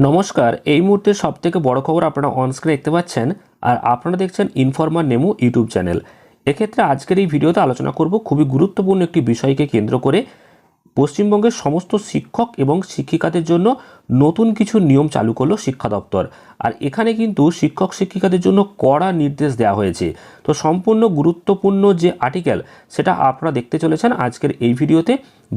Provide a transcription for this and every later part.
নমস্কার, এই মুহূর্তে সব থেকে বড় খবর আপনারা অনস্ক্রিনে দেখতে পাচ্ছেন আর আপনারা দেখছেন ইনফরমার নেমু ইউটিউব চ্যানেল এক্ষেত্রে আজকের এই ভিডিওতে আলোচনা করব খুবই গুরুত্বপূর্ণ একটি বিষয়কে কেন্দ্র করে পশ্চিমবঙ্গের সমস্ত শিক্ষক এবং শিক্ষিকাদের জন্য নতুন কিছু নিয়ম চালু করল শিক্ষা দপ্তর। আর এখানে কিন্তু শিক্ষক শিক্ষিকাদের জন্য কড়া নির্দেশ দেওয়া হয়েছে। তো সম্পূর্ণ গুরুত্বপূর্ণ যে আর্টিকেল সেটা আপনারা দেখতে চলেছেন আজকের এই ভিডিওতে।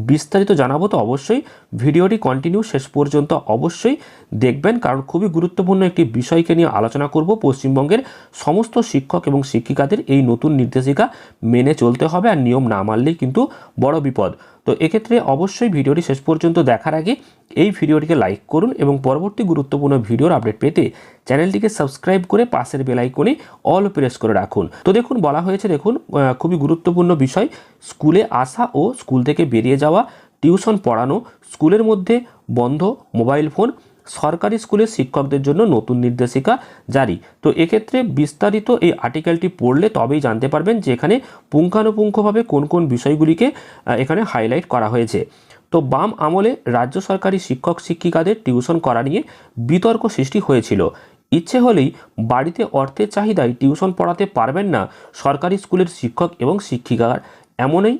বিস্তারিত জানাব তো অবশ্যই। ভিডিওটি কন্টিনিউ শেষ পর্যন্ত অবশ্যই দেখবেন, কারণ খুবই গুরুত্বপূর্ণ একটি বিষয়কে নিয়ে আলোচনা করব পশ্চিমবঙ্গের সমস্ত শিক্ষক এবং শিক্ষিকাদের এই নতুন নির্দেশিকা মেনে চলতে হবে আর নিয়ম না মানলেই কিন্তু বড় বিপদ। তো এক্ষেত্রে অবশ্যই ভিডিওটি শেষ পর্যন্ত দেখার আগে এই ভিডিওটিকে লাইক করুন এবং পরবর্তী গুরুত্বপূর্ণ ভিডিওর আপডেট পেতে চ্যানেলটিকে সাবস্ক্রাইব করে পাশের বেলাইকনে অল প্রেস করে রাখুন। তো দেখুন, বলা হয়েছে, দেখুন খুবই গুরুত্বপূর্ণ বিষয়, স্কুলে আসা ও স্কুল থেকে বেরিয়ে যাওয়া টিউশন পড়ানো, স্কুলের মধ্যে বন্ধ মোবাইল ফোন সরকারি স্কুলের শিক্ষকদের জন্য নতুন নির্দেশিকা জারি। তো এক্ষেত্রে বিস্তারিত এই আর্টিকেলটি পড়লে তবেই জানতে পারবেন যে এখানে পুঙ্খানুপুঙ্খভাবে কোন কোন বিষয়গুলিকে এখানে হাইলাইট করা হয়েছে। তো বাম আমলে রাজ্য সরকারি শিক্ষক শিক্ষিকাদের টিউশন করা নিয়ে বিতর্ক সৃষ্টি হয়েছিল। ইচ্ছে হলেই বাড়িতে অর্থের চাহিদায় টিউশন পড়াতে পারবেন না সরকারি স্কুলের শিক্ষক এবং শিক্ষিকার, এমনই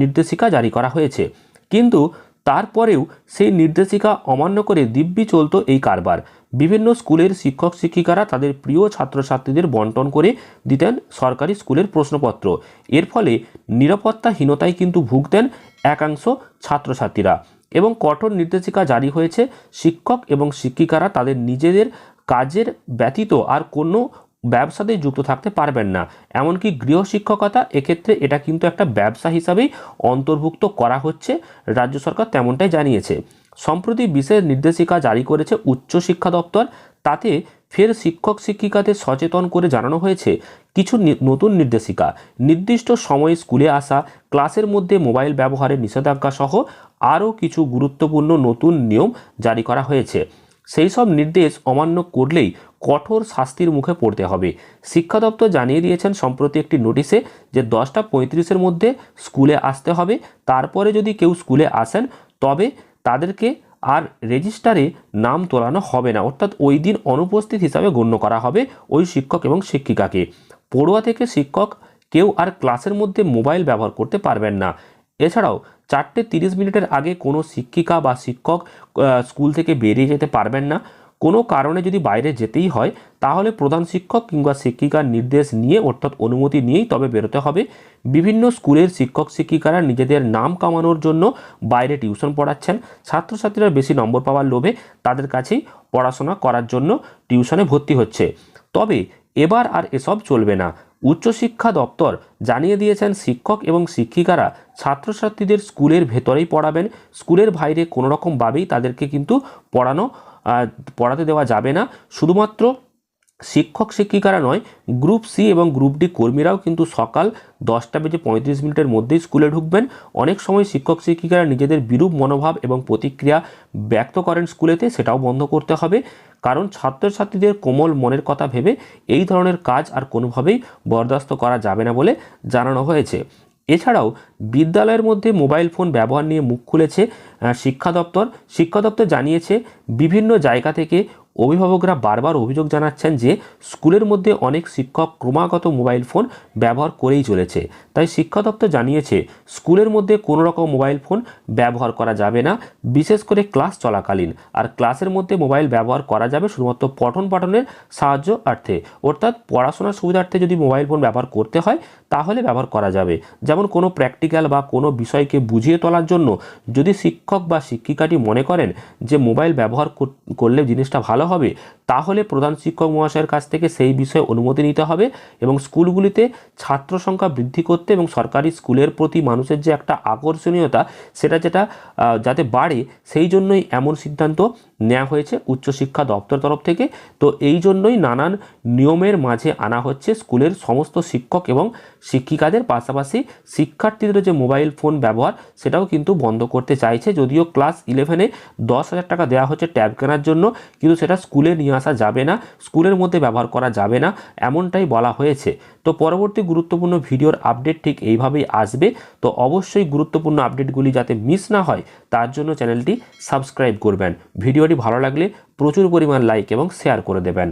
নির্দেশিকা জারি করা হয়েছে। কিন্তু তারপরেও সেই নির্দেশিকা অমান্য করে দিব্যি চলতো এই কারবার। বিভিন্ন স্কুলের শিক্ষক শিক্ষিকারা তাদের প্রিয় ছাত্রছাত্রীদের বন্টন করে দিতেন সরকারি স্কুলের প্রশ্নপত্র। এর ফলে নিরাপত্তাহীনতায় কিন্তু ভুগতেন একাংশ ছাত্রছাত্রীরা এবং কঠোর নির্দেশিকা জারি হয়েছে শিক্ষক এবং শিক্ষিকারা তাদের নিজেদের কাজের ব্যতীত আর কোনো ব্যবসাতে যুক্ত থাকতে পারবেন না। এমনকি গৃহশিক্ষকতা, এক্ষেত্রে এটা কিন্তু একটা ব্যবসা হিসাবেই অন্তর্ভুক্ত করা হচ্ছে, রাজ্য সরকার তেমনটাই জানিয়েছে। সম্প্রতি বিশেষ নির্দেশিকা জারি করেছে উচ্চশিক্ষা দপ্তর, তাতে ফের শিক্ষক শিক্ষিকাদের সচেতন করে জানানো হয়েছে। কিছু নতুন নির্দেশিকা, নির্দিষ্ট সময়ে স্কুলে আসা, ক্লাসের মধ্যে মোবাইল ব্যবহারের নিষেধাজ্ঞা সহ আরও কিছু গুরুত্বপূর্ণ নতুন নিয়ম জারি করা হয়েছে। সেই সব নির্দেশ অমান্য করলেই কঠোর শাস্তির মুখে পড়তে হবে। শিক্ষা দপ্তর জানিয়ে দিয়েছেন, সম্প্রতি একটি নোটিশে যে দশটা পঁয়ত্রিশের মধ্যে স্কুলে আসতে হবে। তারপরে যদি কেউ স্কুলে আসেন, তবে তাদেরকে আর রেজিস্টারে নাম তোলানো হবে না। অর্থাৎ ওই দিন অনুপস্থিত হিসাবে গণ্য করা হবে ওই শিক্ষক এবং শিক্ষিকাকে। পড়ুয়া থেকে শিক্ষক কেউ আর ক্লাসের মধ্যে মোবাইল ব্যবহার করতে পারবেন না। এছাড়াও চারটে তিরিশ মিনিটের আগে কোনো শিক্ষিকা বা শিক্ষক স্কুল থেকে বেরিয়ে যেতে পারবেন না। কোনো কারণে যদি বাইরে যেতেই হয়, তাহলে প্রধান শিক্ষক কিংবা শিক্ষিকার নির্দেশ নিয়ে অর্থাৎ অনুমতি নিয়েই তবে বেরোতে হবে। বিভিন্ন স্কুলের শিক্ষক, শিক্ষিকারা নিজেদের নাম কামানোর জন্য বাইরে টিউশন পড়াচ্ছেন। ছাত্রছাত্রীরা বেশি নম্বর পাওয়ার লোভে তাদের কাছেই পড়াশোনা করার জন্য টিউশনে ভর্তি হচ্ছে। তবে এবার আর এসব চলবে না। উচ্চশিক্ষা দপ্তর জানিয়ে দিয়েছেন শিক্ষক এবং শিক্ষিকারা ছাত্রছাত্রীদের স্কুলের ভেতরেই পড়াবেন। স্কুলের বাইরে কোনোরকমভাবেই তাদেরকে কিন্তু পড়ানো পড়াতে দেওয়া যাবে না। শুধুমাত্র শিক্ষক শিক্ষিকারা নয়, গ্রুপ সি এবং গ্রুপ ডি কর্মীরাও কিন্তু সকাল দশটা বেজে পঁয়ত্রিশ মিনিটের মধ্যেই স্কুলে ঢুকবেন। অনেক সময় শিক্ষক শিক্ষিকারা নিজেদের বিরূপ মনোভাব এবং প্রতিক্রিয়া ব্যক্ত করেন স্কুলেতে, সেটাও বন্ধ করতে হবে। কারণ ছাত্রছাত্রীদের কোমল মনের কথা ভেবে এই ধরনের কাজ আর কোনোভাবেই বরদাস্ত করা যাবে না বলে জানানো হয়েছে। এছাড়াও বিদ্যালয়ের মধ্যে মোবাইল ফোন ব্যবহার নিয়ে মুখ খুলেছে শিক্ষা দপ্তর। শিক্ষা দপ্তর জানিয়েছে, বিভিন্ন জায়গা থেকে অভিভাবকরা বারবার অভিযোগ জানাচ্ছেন যে স্কুলের মধ্যে অনেক শিক্ষক ক্রমাগত মোবাইল ফোন ব্যবহার করেই চলেছে। তাই শিক্ষা দপ্তর জানিয়েছে, স্কুলের মধ্যে কোনো রকম মোবাইল ফোন ব্যবহার করা যাবে না, বিশেষ করে ক্লাস চলাকালীন। আর ক্লাসের মধ্যে মোবাইল ব্যবহার করা যাবে শুধুমাত্র পঠন পাঠনের সাহায্য অর্থে। অর্থাৎ পড়াশোনার সুবিধার্থে যদি মোবাইল ফোন ব্যবহার করতে হয়, তাহলে ব্যবহার করা যাবে। যেমন কোনো প্র্যাকটিক্যাল বা কোনো বিষয়কে বুঝিয়ে তোলার জন্য যদি শিক্ষক বা শিক্ষিকাটি মনে করেন যে মোবাইল ব্যবহার করলে জিনিসটা ভালো হবে, তাহলে প্রধান শিক্ষক মহাশয়ের কাছ থেকে সেই বিষয়ে অনুমতি নিতে হবে এবং স্কুলগুলিতে ছাত্র সংখ্যা বৃদ্ধি করতে এবং সরকারি স্কুলের প্রতি মানুষের যে একটা আকর্ষণীয়তা, সেটা যেটা যাতে বাড়ে, সেই জন্যই এমন সিদ্ধান্ত নেওয়া হয়েছে উচ্চশিক্ষা দপ্তর তরফ থেকে। তো এই জন্যই নানান নিয়মের মাঝে আনা হচ্ছে স্কুলের সমস্ত শিক্ষক এবং শিক্ষিকাদের পাশাপাশি শিক্ষার্থীদের যে মোবাইল ফোন ব্যবহার, সেটাও কিন্তু বন্ধ করতে চাইছে। যদিও ক্লাস ইলেভেনে দশ হাজার টাকা দেওয়া হচ্ছে ট্যাব কেনার জন্য, কিন্তু সেটা স্কুলে নিয়ে আসা যাবে না, স্কুলের মধ্যে ব্যবহার করা যাবে না, এমনটাই বলা হয়েছে। তো পরবর্তী গুরুত্বপূর্ণ ভিডিওর আপডেট ঠিক এইভাবেই আসবে। তো অবশ্যই গুরুত্বপূর্ণ আপডেটগুলি যাতে মিস না হয়, তার জন্য চ্যানেলটি সাবস্ক্রাইব করবেন। ভিডিওটি ভালো লাগলে প্রচুর পরিমাণ লাইক এবং শেয়ার করে দেবেন।